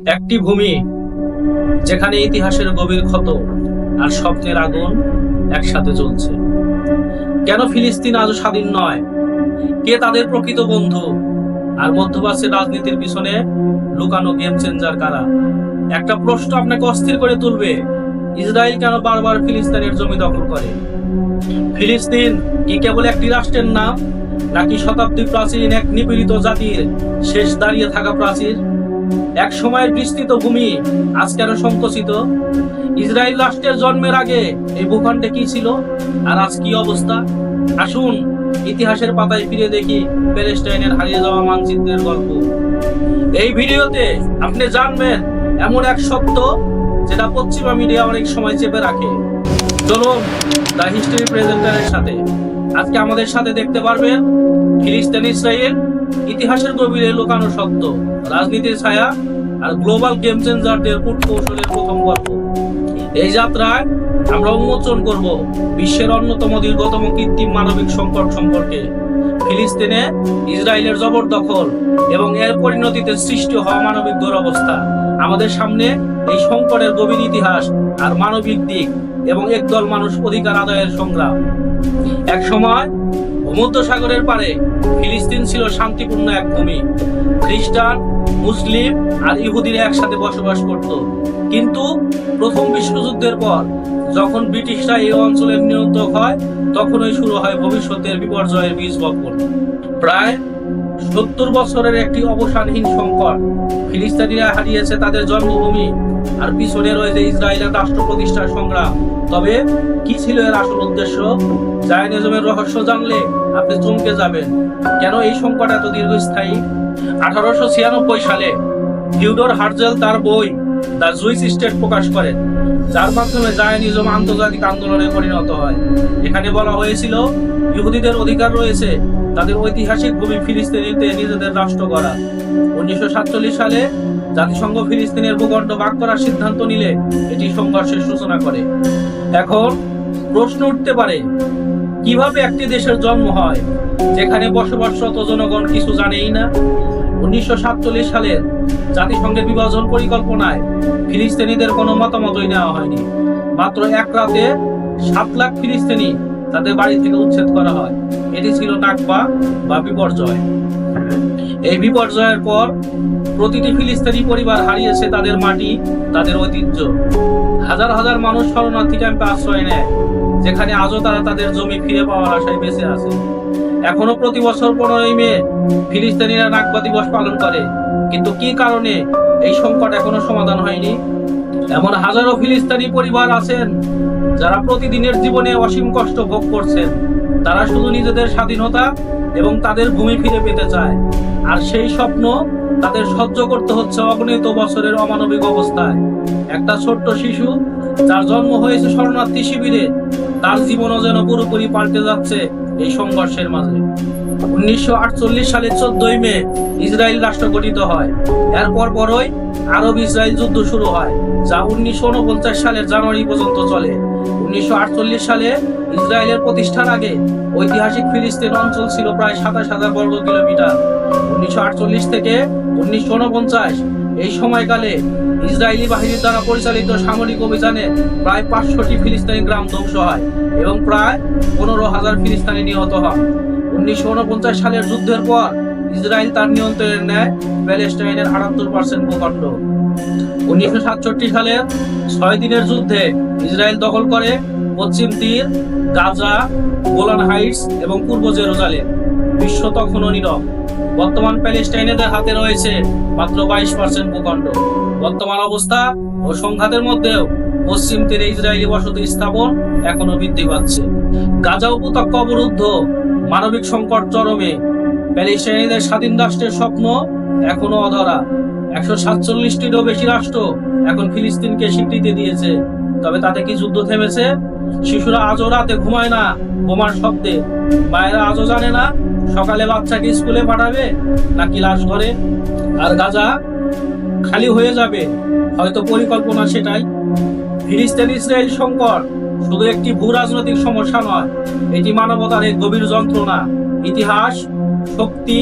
একটি ভূমি যেখানে ইতিহাসের গভীর ক্ষত আর স্বপ্নের আগুন একসাথে চলছে কেন ফিলিস্তিন আজও স্বাধীন নয়? কে তাদের প্রকৃত বন্ধু? আর মধ্যপ্রাচ্যের রাজনীতির পিছনে লুকানো গেম চেঞ্জার কারা? একটা প্রশ্ন আপনাকে অস্থির করে তুলবে, ইসরায়েল কেন বারবার ফিলিস্তিনের জমি দখল করে? ফিলিস্তিন কি কেবল একটি রাষ্ট্রের নাম, নাকি শতাব্দী প্রাচীন এক নিপীড়িত জাতির শেষ দাঁড়িয়ে থাকা প্রাচীর? এক সময়ের বিস্তৃত ভূমি আজকে আরও সংকুচিত। ইসরায়েল রাষ্ট্রের জন্মের আগে এই ভূখণ্ডে কি ছিল? আর আজ কি অবস্থা? আসুন ইতিহাসের পাতায় ফিরে দেখি প্যালেস্টাইনের হারিয়ে যাওয়া মানচিত্রের গল্প। এই ভিডিওতে আপনি জানবেন এমন এক সত্য যেটা পশ্চিমা মিডিয়া অনেক সময় চেপে রাখে। চলুন দ্য হিস্ট্রি প্রেজেন্টারের সাথে। আজকে আমাদের সাথে দেখতে পারবেন ফিলিস্তিন ইসরায়েল ইতিহাসের গভীরে লুকানো সত্য, রাজনীতির ছায়া আর গ্লোবাল গেম চেঞ্জারদের কূট কৌশলের প্রথম গল্প। এই যাত্রায় আমরা উন্মোচন করব বিশ্বের অন্যতম দীর্ঘতম কৃত্রিম মানবিক সংকট সম্পর্কে। ফিলিস্তিনে ইসরায়েলের জবরদখল এবং এর পরিণতিতে সৃষ্টি হওয়া মানবিক দুরবস্থা আমাদের সামনে এই সংকটের গভীর ইতিহাস আর মানবিক দিক এবং একদল মানুষ অধিকার আদায়ের সংগ্রাম। এক সময় ভূমধ্য সাগরের পারে ফিলিস্তিন ছিল শান্তিপূর্ণ এক ভূমি। খ্রিস্টান, মুসলিম আর ইহুদিরা একসাথে বসবাস করত। কিন্তু প্রথম বিশ্বযুদ্ধের পর যখন ব্রিটিশরা এই অঞ্চলের নিয়ন্ত্রক হয়, তখনই শুরু হয় ভবিষ্যতের বিপর্যয়ের বীজ বপন। প্রায় সত্তর বছরের একটি অবসানহীন সংকট। ফিলিস্তিনিরা হারিয়েছে তাদের জন্মভূমি আর পিছনে রয়েছে ইসরায়েলের রাষ্ট্র প্রতিষ্ঠার সংগ্রাম। তবে কি ছিল এর আসল উদ্দেশ্য? জায়নিজমের রহস্য জানলে আপনি চমকে যাবেন। কেন এই সংকট এত দীর্ঘস্থায়ী? আঠারোশো ছিয়ানব্বই সালে থিউডোর হার্জেল তার বই দ্য জুইস স্টেট প্রকাশ করেন, যার মাধ্যমে জায়নিজম আন্তর্জাতিক আন্দোলনে পরিণত হয়। এখানে বলা হয়েছিল, ইহুদিদের অধিকার রয়েছে তাদের ঐতিহাসিক ভূমি ফিলিস্তিনিতে নিজেদের রাষ্ট্র করা উনিশশো সাতচল্লিশ সালে জাতিসংঘ ফিলিস্তিনের ভূখণ্ড ভাগ করার সিদ্ধান্ত নিলে এটি সংঘর্ষের সূচনা করে। এখন প্রশ্ন উঠতে পারে, কীভাবে একটি দেশের জন্ম হয়, যেখানে বসবাসরত জনগণ কিছু জানেই না? উনিশশো সাতচল্লিশ সালের জাতিসংঘের বিভাজন পরিকল্পনায় ফিলিস্তিনিদের কোনো মতামতই নেওয়া হয়নি। মাত্র এক রাতে সাত লাখ ফিলিস্তিনি তাদের বাড়ি থেকে উচ্ছেদ করা হয়। এটি ছিল নাকবা বা বিপর্যয়। এই বিপর্যয়ের পর প্রতিটি ফিলিস্তিনি পরিবার হারিয়েছে তাদের মাটি, তাদের ঐতিহ্য। হাজার হাজার মানুষ শরণার্থী ক্যাম্পে আশ্রয় নেয়, যেখানে আজও তারা তাদের জমি ফিরে পাওয়ার আশায় বেঁচে আছে। এখনও প্রতি বছর পনেরোই মে ফিলিস্তিনিরা নাকবা দিবস পালন করে। কিন্তু কি কারণে এই সংকট এখনও সমাধান হয়নি? এমন হাজারো ফিলিস্তিনি পরিবার আছেন যারা প্রতিদিনের জীবনে অসীম কষ্ট ভোগ করছেন, তারা শুধু নিজেদের স্বাধীনতা এবং তাদের ভূমি ফিরে পেতে চায়। আর সেই স্বপ্ন তাদের সহ্য করতে হচ্ছে অগণিত বছরের অমানবিক অবস্থায়। একটা ছোট্ট শিশু, যার জন্ম হয়েছে শরণার্থী শিবিরে, তার জীবনও যেন পুরোপুরি পাল্টে যাচ্ছে এই সংঘর্ষের মাঝে। উনিশশো সালের চোদ্দই মে ইসরায়েল রাষ্ট্র গঠিত হয়। এরপর পরই আরব ইসরায়েল যুদ্ধ শুরু হয়, যা উনিশশো উনপঞ্চাশ সালের জানুয়ারি পর্যন্ত চলে। উনিশশো আটচল্লিশ সালে ইসরায়েলের প্রতিষ্ঠার আগে ঐতিহাসিক ফিলিস্তিন অঞ্চল ছিল প্রায় সাতাশ হাজার বর্গ কিলোমিটার। উনিশশো আটচল্লিশ থেকে উনিশশো উনপঞ্চাশ এই সময়কালে ইসরায়েলি বাহিনীর দ্বারা পরিচালিত সামরিক অভিযানে প্রায় পাঁচশোটি ফিলিস্তিনি গ্রাম ধ্বংস হয় এবং প্রায় পনেরো হাজার ফিলিস্তিনি নিহত হয়। উনিশশো উনপঞ্চাশ সালের যুদ্ধের পর ইসরায়েল তার নিয়ন্ত্রণে নেয় প্যালেস্টাইনের আটাত্তর পার্সেন্ট ভূখণ্ড। উনিশশো সাতষট্টি সালের ছয় দিনের যুদ্ধে ইসরায়েল দখল করে পশ্চিম তীর, গাজা, গোলান হাইটস এবং পূর্ব জেরুজালেম। বিশ্ব তখনও নীরব। বর্তমান প্যালেস্টাইনেদের হাতে রয়েছে মাত্র বাইশ পার্সেন্ট ভূখণ্ড। বর্তমান অবস্থা ও সংঘাতের মধ্যেও পশ্চিম তীরে ইসরায়েলি বসতি স্থাপন এখনও বৃদ্ধি পাচ্ছে। গাজা উপত্যকা অবরুদ্ধ। মানবিক সংকট চরমে। প্যালেস্টাইনিদের স্বাধীন রাষ্ট্রের স্বপ্ন এখনও অধরা। একশো সাতচল্লিশটিরও বেশি রাষ্ট্র এখন ফিলিস্তিনকে স্বীকৃতি দিয়েছে। তবে তাতে কি যুদ্ধ থেমেছে? শিশুরা আজও রাতে ঘুমায় না, বোমার শব্দে। মায়েরা আজও জানে না, সকালে বাচ্চাকে স্কুলে পাঠাবে নাকি লাশ ঘরে আর গাজা খালি হয়ে যাবে, হয়তো পরিকল্পনা সেটাই। ফিলিস্তিন ইসরায়েল সংকট শুধু একটি ভূ রাজনৈতিক সমস্যা নয়, এটি মানবতার এক গভীর যন্ত্রণা। ইতিহাস, শক্তি,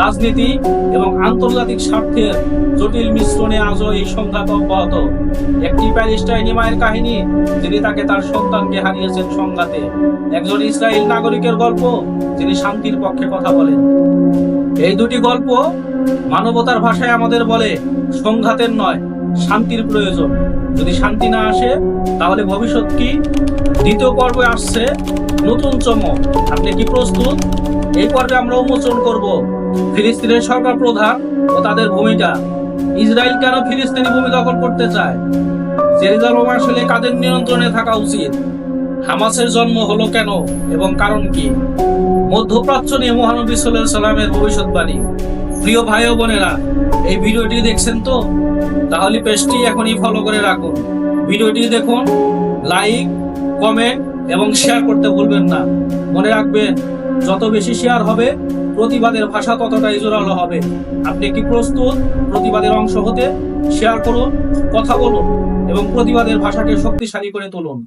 রাজনীতি এবং আন্তর্জাতিক স্বার্থের জটিল মিশ্রণে আজও এই সংঘাত অব্যাহত। একটি প্যালেস্টাইনি মায়ের কাহিনী, যিনি তাকে তার সন্তানকে হারিয়েছেন সংঘাতে। একজন ইসরায়েল নাগরিকের গল্প, যিনি শান্তির পক্ষে কথা বলেন। এই দুটি গল্প মানবতার ভাষায় আমাদের বলে, সংঘাতের নয় শান্তির প্রয়োজন। যদি শান্তি না আসে, তাহলে ভবিষ্যৎ কি? দ্বিতীয় পর্বে আসছে নতুন চমক। আপনি কি প্রস্তুত? এই পর্বে আমরা উন্মোচন করব ফিলিস্তিনের সরকার প্রধান ও তাদের ভূমিকা। ইসরায়েল কেন ফিলিস্তিনি ভূমি দখল করতে চায়? জেরুজালেম আসলে কাদের নিয়ন্ত্রণে থাকা উচিত? হামাসের জন্ম হলো কেন এবং কারণ কি? মধ্যপ্রাচ্য নিয়ে মহানবী সাল্লামের ভবিষ্যৎবাণী। প্রিয় ভাই ও বোনেরা, এই ভিডিওটি দেখছেন তো? তাহলে পেজটি এখনই ফলো করে রাখুন। ভিডিওটি দেখুন লাইক কমেন্ট এবং শেয়ার করতে ভুলবেন না। মনে রাখবেন, যত বেশি শেয়ার হবে, প্রতিবাদের ভাষা ততটাই জোরালো হবে। আপনি কি প্রস্তুত, প্রতিবাদের অংশ হতে শেয়ার করুন, কথা বলুন এবং প্রতিবাদের ভাষাকে শক্তিশালী করে তুলুন।